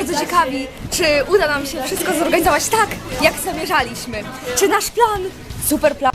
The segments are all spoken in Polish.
Bardzo ciekawi, czy uda nam się wszystko zorganizować tak, jak zamierzaliśmy. Czy nasz plan, super plan,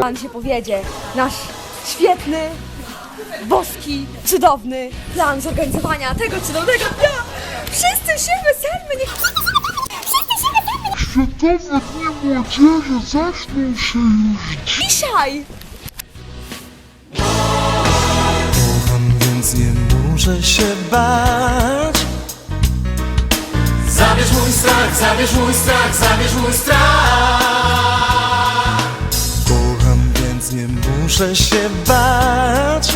plan się powiedzie. Nasz świetny, boski, cudowny plan zorganizowania tego cudownego dnia. Wszyscy się weselmy, niech... Wszyscy się weselmy Światowe Dni Młodzieży zaczną się już dzisiaj. Kocham, więc nie muszę się bać Zabierz mój strach, zabierz mój strach, zabierz mój strach. Kocham, więc nie muszę się bać.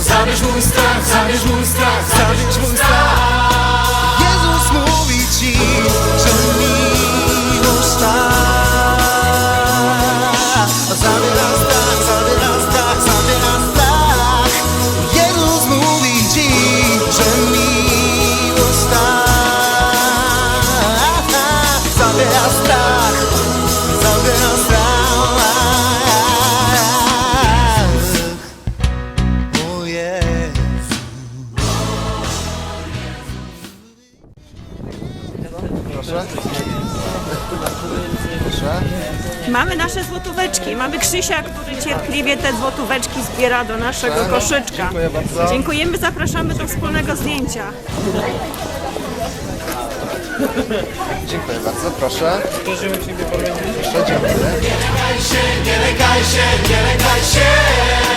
Zabierz mój strach, zabierz mój strach, zabierz mój strach. Jezus mówi ci, że miłość Mamy nasze złotóweczki. Mamy Krzysia, który cierpliwie te złotóweczki zbiera do naszego koszyczka. Dziękuję bardzo. Dziękujemy, zapraszamy do wspólnego zdjęcia. Dziękuję bardzo, proszę. Proszę, dziękuję. Nie lękaj się, nie lękaj się O,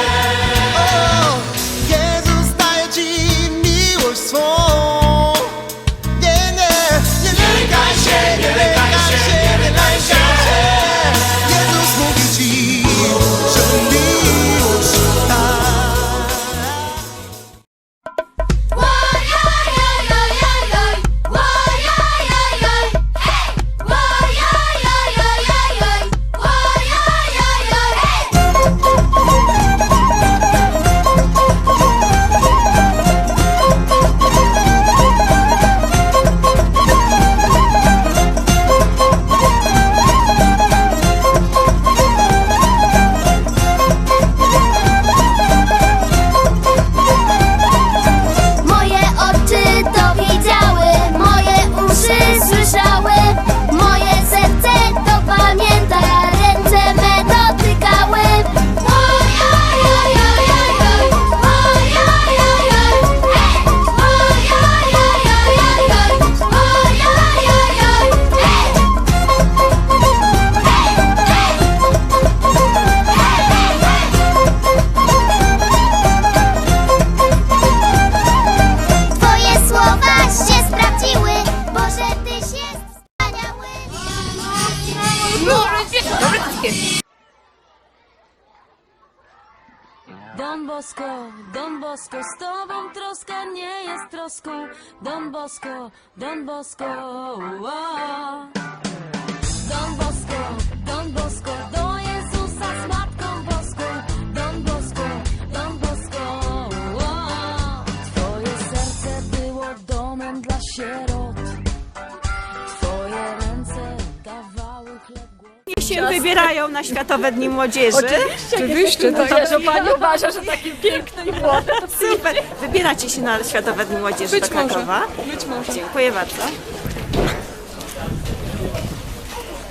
Z tobą troska nie jest troską. Don Bosco, Don Bosco, ua. Don Bosco, Don Bosco, do Jezusa z Matką Boską. Don Bosco, Don Bosco, ua. Twoje serce było domem dla sierot. Twoje ręce dawały chleb. Się wybierają na Światowe Dni Młodzieży. Oczywiście, to ja, że pani uważa, że taki piękny i młody. Super. Wybieracie się na Światowe Dni Młodzieży do Krakowa. Być może. Dziękuję bardzo.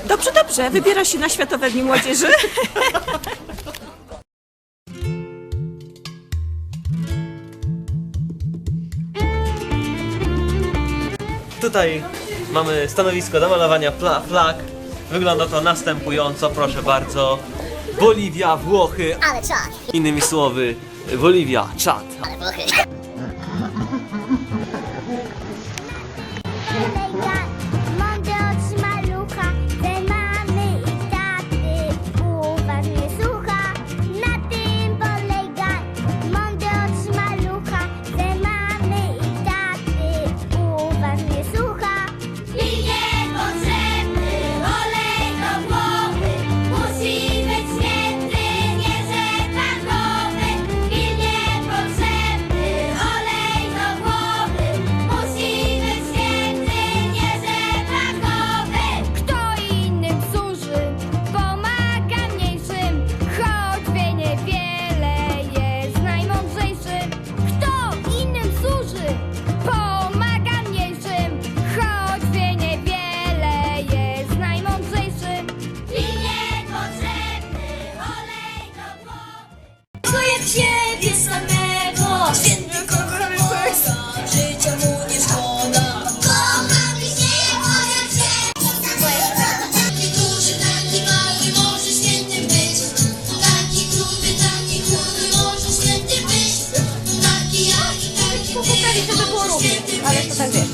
Dobrze, dobrze. Wybiera się na Światowe Dni Młodzieży. Tutaj mamy stanowisko do malowania pla- flag. Wygląda to następująco, proszę bardzo. Boliwia, Włochy. Ale czad, Innymi słowy, Boliwia, czad. ale Włochy. ね。叩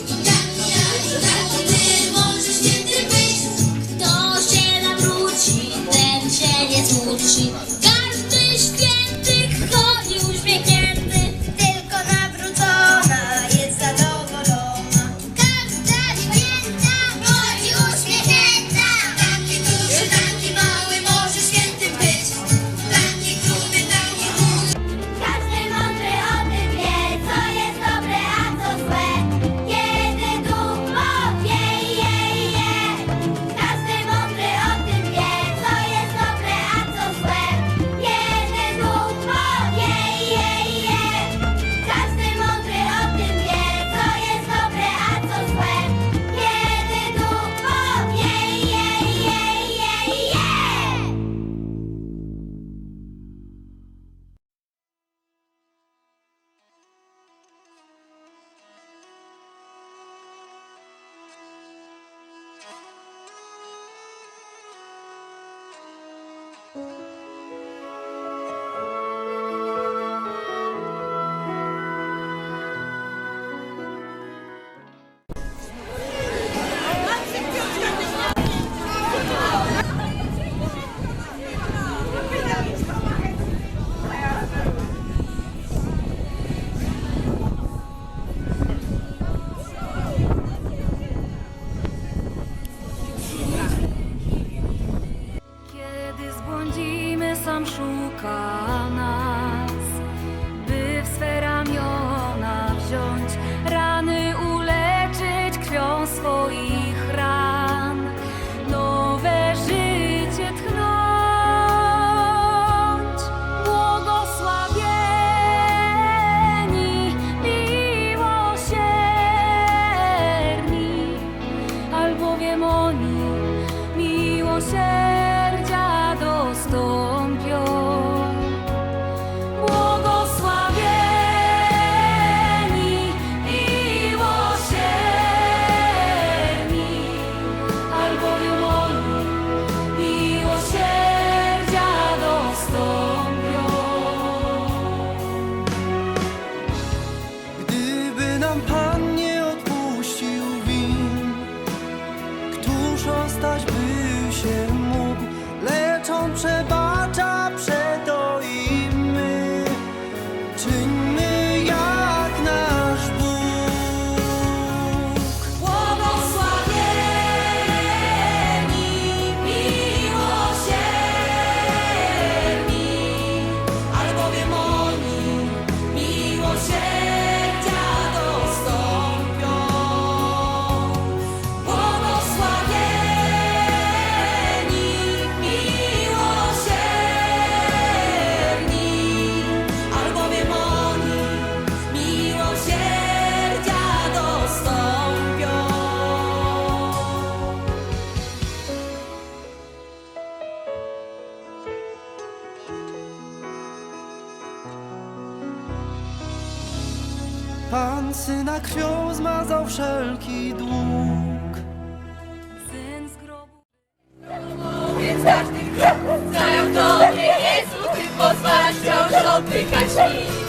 Pan Syna krwią zmazał wszelki dług. Syn z grobu... Powiedz każdy krok, znają Tobie, Jezu, Ty pozwalasz wciąż oddychać mi.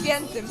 Świętym.